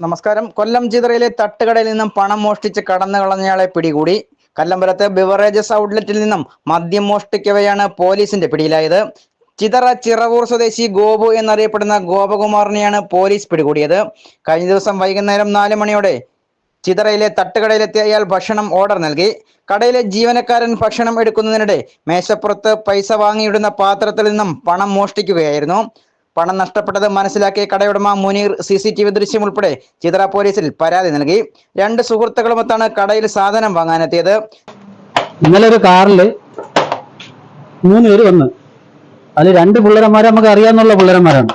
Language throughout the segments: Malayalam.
നമസ്കാരം. കൊല്ലം ചിതറയിലെ തട്ടുകടയിൽ നിന്നും പണം മോഷ്ടിച്ച് കടന്നു കളഞ്ഞയാളെ പിടികൂടി. കല്ലമ്പലത്ത് ബിവറേജസ് ഔട്ട്ലെറ്റിൽ നിന്നും മദ്യം മോഷ്ടിക്കവെയാണ് പോലീസിന്റെ പിടിയിലായത്. ചിതറ ചിറവൂർ സ്വദേശി ഗോപു എന്നറിയപ്പെടുന്ന ഗോപകുമാറിനെയാണ് പോലീസ് പിടികൂടിയത്. കഴിഞ്ഞ ദിവസം വൈകുന്നേരം നാല് മണിയോടെ ചിതറയിലെ തട്ടുകടയിലെത്തിയ അയാൾ ഭക്ഷണം ഓർഡർ നൽകി. കടയിലെ ജീവനക്കാരൻ ഭക്ഷണം എടുക്കുന്നതിനിടെ മേശപ്പുറത്ത് പൈസ വാങ്ങിയിടുന്ന പാത്രത്തിൽ നിന്നും പണം മോഷ്ടിക്കുകയായിരുന്നു. പണം നഷ്ടപ്പെട്ടത് മനസ്സിലാക്കിയ കടയുടമ Muneer C C T V ദൃശ്യം ഉൾപ്പെടെ ചിത്ര പോലീസിൽ പരാതി നൽകി. രണ്ട് സുഹൃത്തുക്കളുമൊത്താണ് കടയിൽ സാധനം വാങ്ങാനെത്തിയത്. ഇന്നലെ ഒരു കാറിൽ മൂന്ന് പേര് വന്ന്. അതിൽ രണ്ട് പിള്ളേരന്മാരെ നമുക്ക് അറിയാന്നുള്ള പിള്ളേരന്മാരാണ്.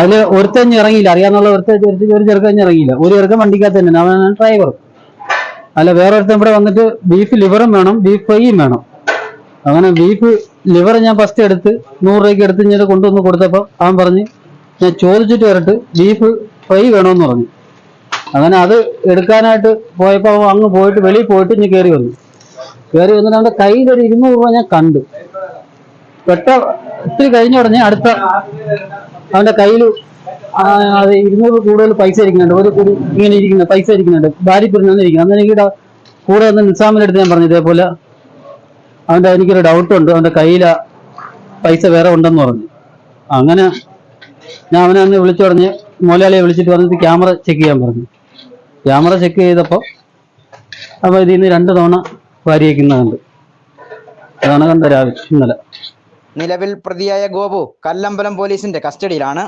അതിൽ ഒരുത്തഞ്ഞ് ഇറങ്ങിയില്ല. അറിയാന്നുള്ള ഒരുത്ത ഒരു ചെറുക്കഞ്ഞ് ഇറങ്ങിയില്ല. ഒരു ചെറുക്കൻ വണ്ടിക്കകത്ത് തന്നെ. അവനാണ് ഡ്രൈവർ. അല്ല വേറെ ഒരുത്തൻ ഇവിടെ വന്നിട്ട് ബീഫ് ലിവറും വേണം ബീഫ് ഫ്രൈയും വേണം. അങ്ങനെ ബീഫ് ലിവർ ഞാൻ ഫസ്റ്റ് എടുത്ത് നൂറ് രൂപയ്ക്ക് എടുത്ത് ഇങ്ങനെ കൊണ്ടുവന്ന് കൊടുത്തപ്പോൾ അവൻ പറഞ്ഞ് ഞാൻ ചോദിച്ചിട്ട് വരട്ട് ബീഫ് ഫ്രൈ വേണമെന്ന് പറഞ്ഞു. അങ്ങനെ അത് എടുക്കാനായിട്ട് പോയപ്പോൾ അവൻ അങ്ങ് പോയിട്ട് വെളിയിൽ പോയിട്ട് ഇനി കയറി വന്നു. കയറി വന്നിട്ട് അവന്റെ കയ്യിലൊരു ഒരു ഇരുന്നൂറ് രൂപ ഞാൻ കണ്ടു. പെട്ട ഒത്തിരി കഴിഞ്ഞ ഉടനെ അടുത്ത അവന്റെ കയ്യിൽ അത് ഇരുന്നൂറ് കൂടുതൽ പൈസ ഇരിക്കുന്നുണ്ട്. ഒരു കുടി ഇങ്ങനെ ഇരിക്കുന്നുണ്ട് പൈസ ഇരിക്കുന്നുണ്ട്. ഭാര്യ പിരിഞ്ഞു ഇരിക്കുന്നു അന്ന് കൂടെ വന്ന് അടുത്ത് ഞാൻ പറഞ്ഞു ഇതേപോലെ അവന്റെ എനിക്കൊരു ഡൗട്ട് ഉണ്ട്. അവന്റെ കയ്യിൽ പൈസ വേറെ ഉണ്ടെന്ന് പറഞ്ഞു. അങ്ങനെ ഞാൻ അവനെ അന്ന് വിളിച്ചു പറഞ്ഞ് മുതലാളിയെ വിളിച്ചിട്ട് പറഞ്ഞിട്ട് ക്യാമറ ചെക്ക് ചെയ്യാൻ പറഞ്ഞു. ക്യാമറ ചെക്ക് ചെയ്തപ്പോൾ അപ്പോൾ ഇതിൽ നിന്ന് രണ്ട് തവണ വാരിയേക്കുന്നതുണ്ട്. അതാണ് കണ്ട രാവിലെ ഇന്നലെ. നിലവിൽ പ്രതിയായ ഗോപു കല്ലമ്പലം പോലീസിന്റെ കസ്റ്റഡിയിലാണ്.